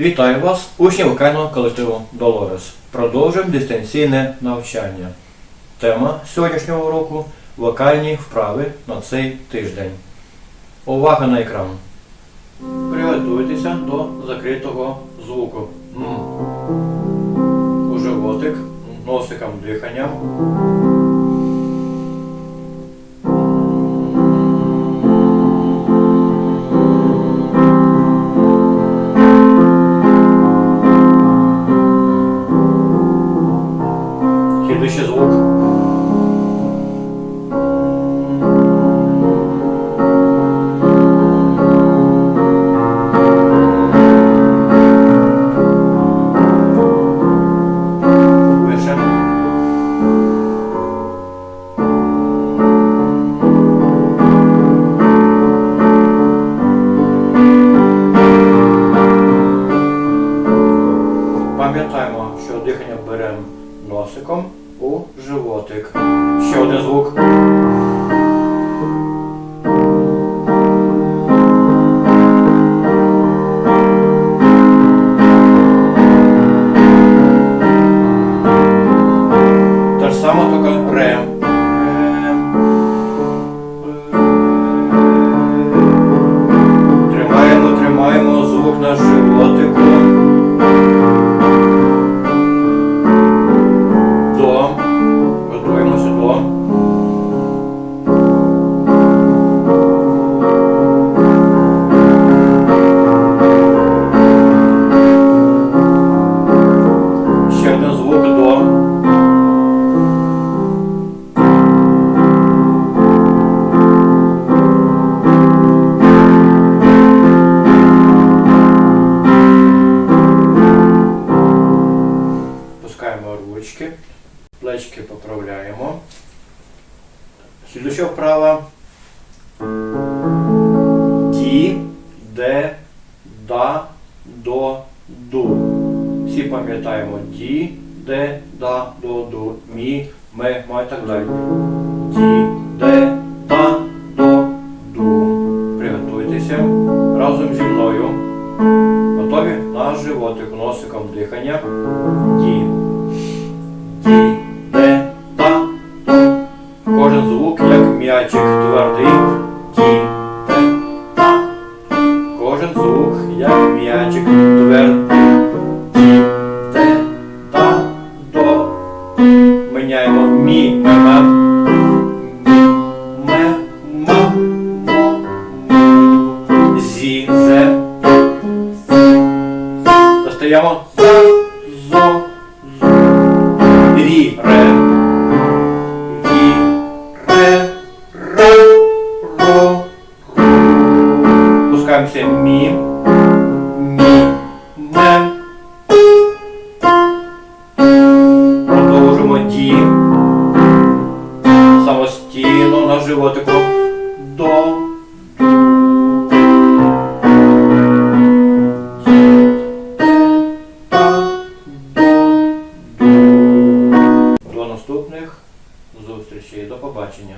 Вітаю вас, учні вокального колективу Долорес. Продовжуємо дистанційне навчання. Тема сьогоднішнього уроку вокальні вправи на цей тиждень. Увага на екран. Приготуйтеся до закритого звуку. У животик, носиком дихання. Слідуючий звук. Вище. Пам'ятаємо, що дихання беремо носиком у животик. Ще один звук. Те ж саме, тільки рем. Тримаємо, тримаємо звук на животику. Плечки поправляємо. Слідуща вправа. Ді, де, да, до, ду. Всі пам'ятаємо ді, де, да, до, ду, мі, ме, ма і так далі. Ді, де, да, до, ду. Приготуйтеся разом зі мною. Готові на животик носиком дихання. Ді, Кожен звук як м'ячик твердий. Та. Кожен звук як м'ячик твердий. Ді, де, та, до. Міняємо мі, ме. Зі, зе. Достаємо. станція мі, мі, ме. Продовжимо ді. Самостійно на животику до. До наступних зустрічей. До побачення.